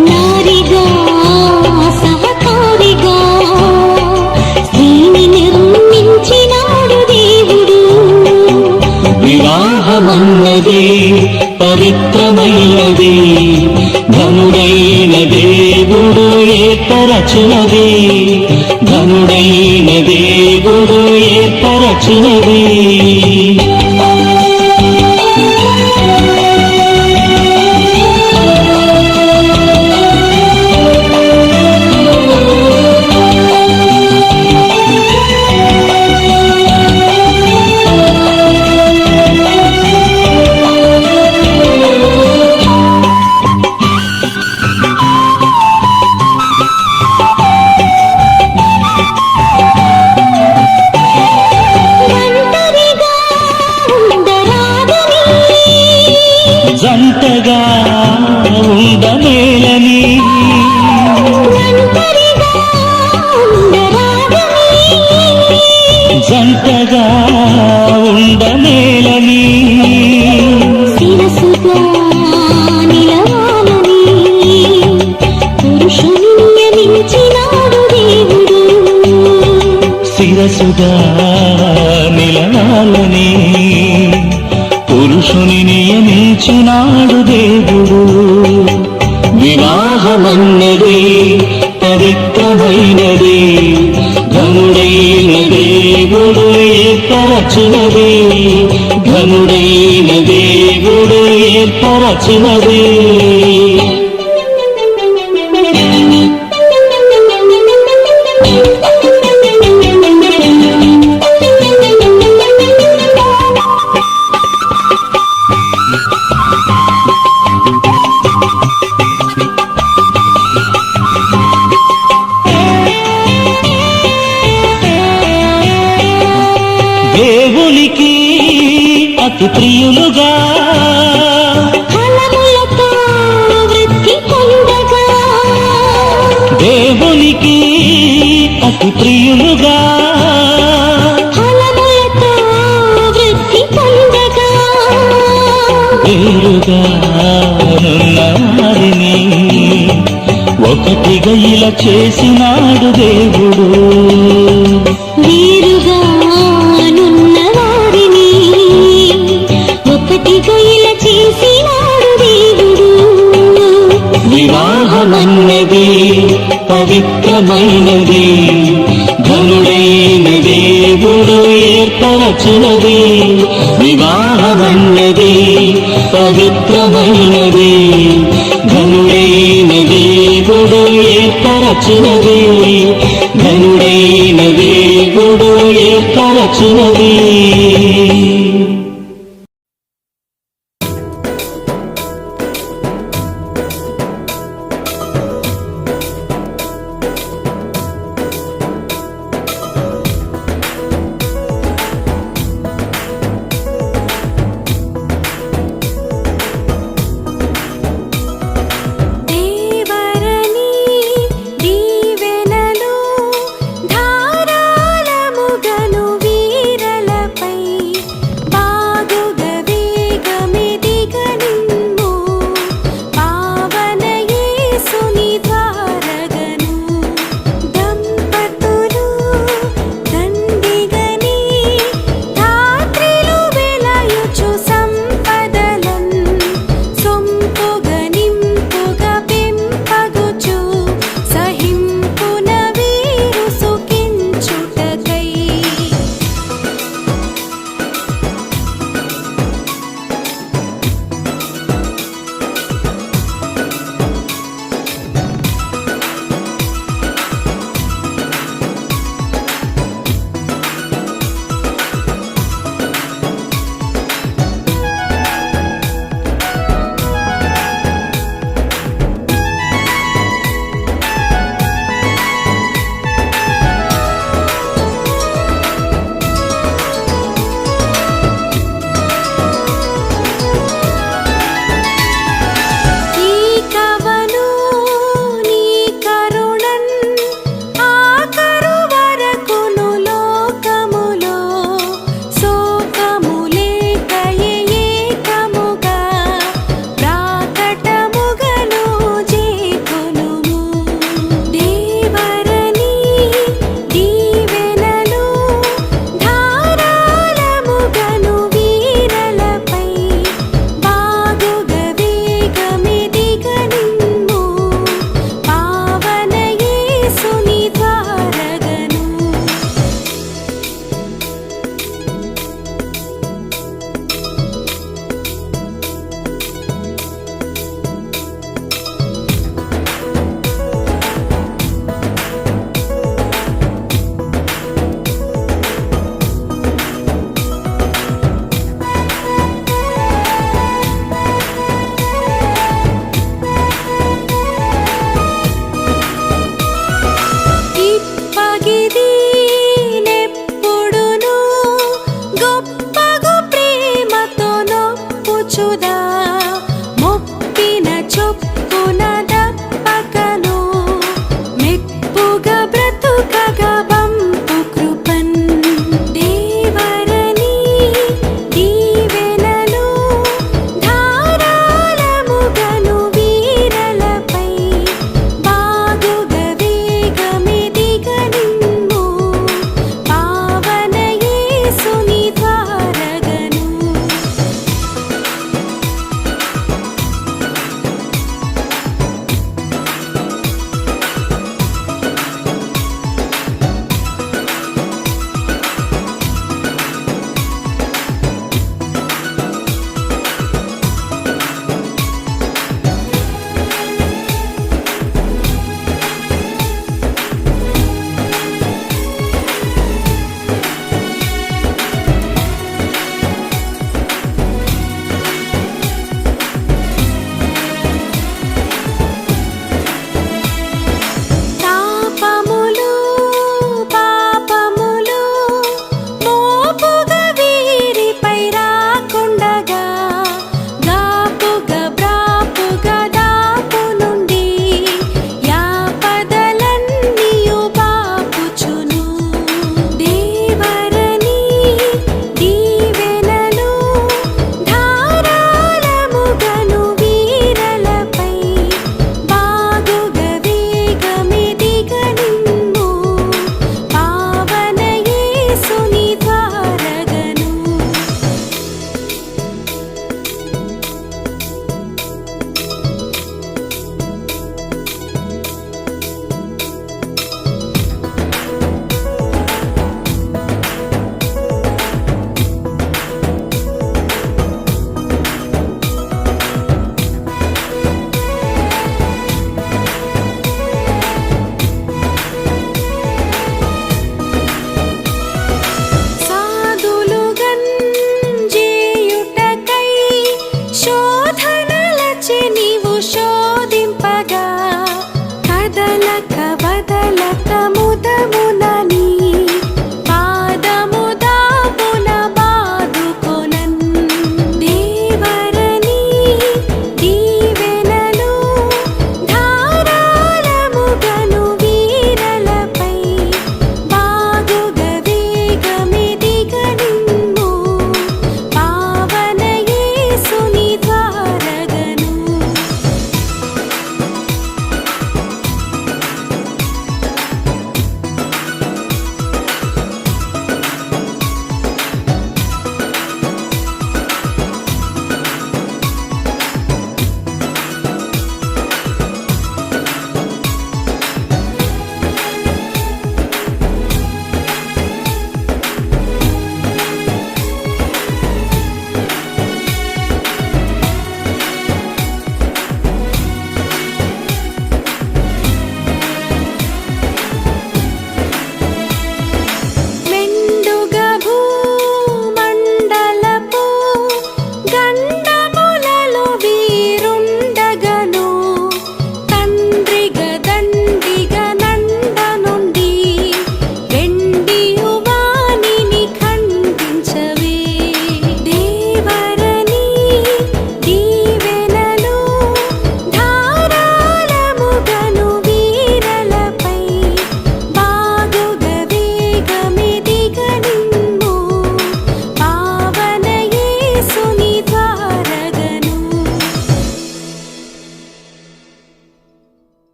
నారిగా సహకారిగా స్త్రీని నిర్మించినాడు దేవుడు. వివాహమన్నది పవిత్రమైనది ధనుడైన దేవుడు. ఏర్పరచినది ఏర్పరచినది ఉండరాదని జంటగా ఉండమేలని శిరసుగా నిలవాలని. నియమించినాడు దేవుడు. వివాహమన్నది పవిత్రమైనది ఘనుడైన దేవుడు ఏర్పరచినది ఘనుడైన దేవుడు ఏర్పరచినది అతి ప్రియులుగా. దేవునికి అతి ప్రియులుగా. ఫలములతో వృద్ధి పొందగా. వేరుగా నున్నారిని ఒకటిగా ఇలా చేసినాడు దేవుడు. పవిత్రమైనది. ఘనుడైన దేవుడు ఏర్పరచినది. వివాహమన్నది పవిత్రమైనది. ఘనుడైన దేవుడు ఏర్పరచినది. ఘనుడైన దేవుడు ఏర్పరచినది.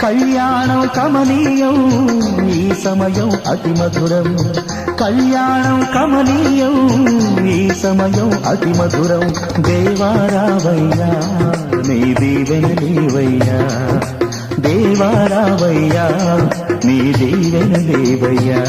కళ్యాణం కమనీయం ఈ సమయం అతి మధురం. కళ్యాణం కమనీయం ఈ సమయం అతి మధురం. దేవారావయ్యా నీ దీవెన దేవయ్యా దేవారావయ్యా నీ దీవెన దేవయ్యా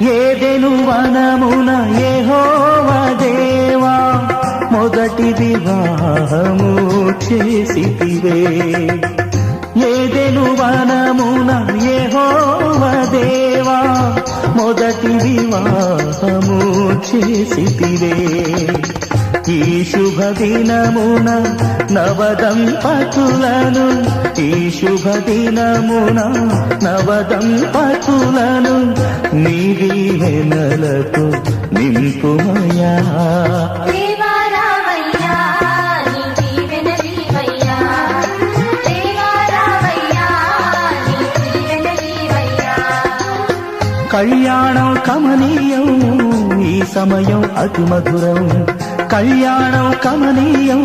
ఏదెను వనమున ఏహోవ దేవా మొదటి వివాహము చేసితివే. ఏదెను వనమున ఏహోవ దేవా మొదటి వివాహము చేసితివే. ఈ శుభ దినమున నవదంపతులను ఈ శుభ దినమున నవదంపతులను నీవి దీవెనలతో నింపుమయా. కళ్యాణం కమనీయం ఈ సమయం అతి మధురం. కళ్యాణం కమనీయం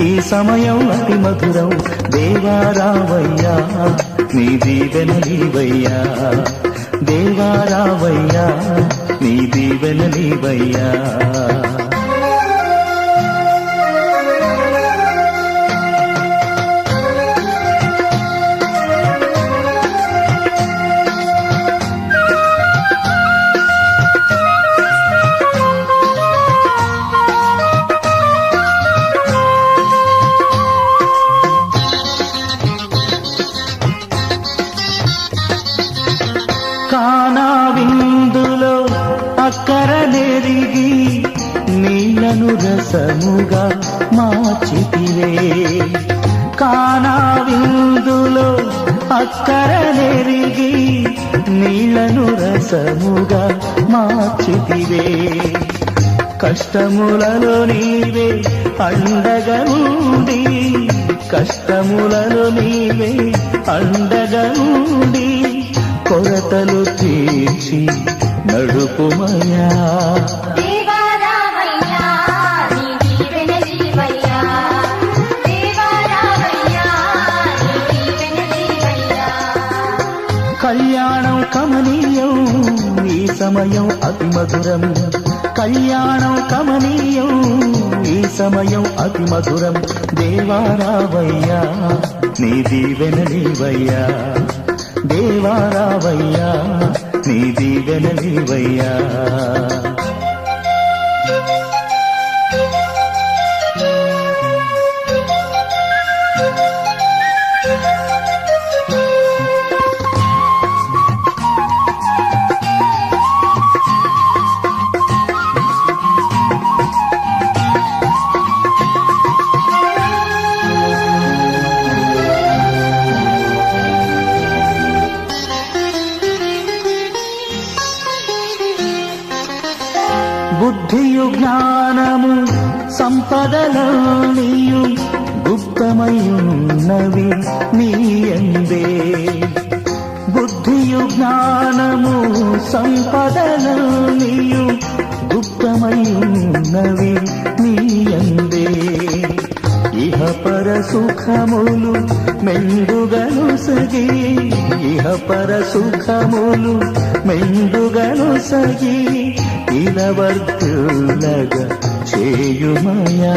ఈ సమయం అతి మధురం. దేవారావయ్యా నీ దీవెన నీవయ్యా దేవారావయ్యా నీ దీవెన నీవయ్యా విందులో అక్కర నెరిగి నీళ్ళను రసముగా మార్చితివే. కష్టములలో నీవే అండగా నుండి కష్టములలో నీవే అండగా కొరతలు తీర్చి నడుపుమయా. కళ్యాణం కమనీయం ఈ సమయం అతి మధురం. కళ్యాణం కమనీయం ఈ సమయం అతి మధురం. దేవారావయ్యా నీ దీవెన నీవయ్యా దేవారావయ్యా నీ దీవెన నీవయ్యా సంపదలోనియు గుప్తమయున్నవి నీయందే. ఇహ పర సుఖములు మెండుగను సగి ఇహ పర సుఖములు మెండుగను సగి ఇలవర్తులగ చేయుమయా.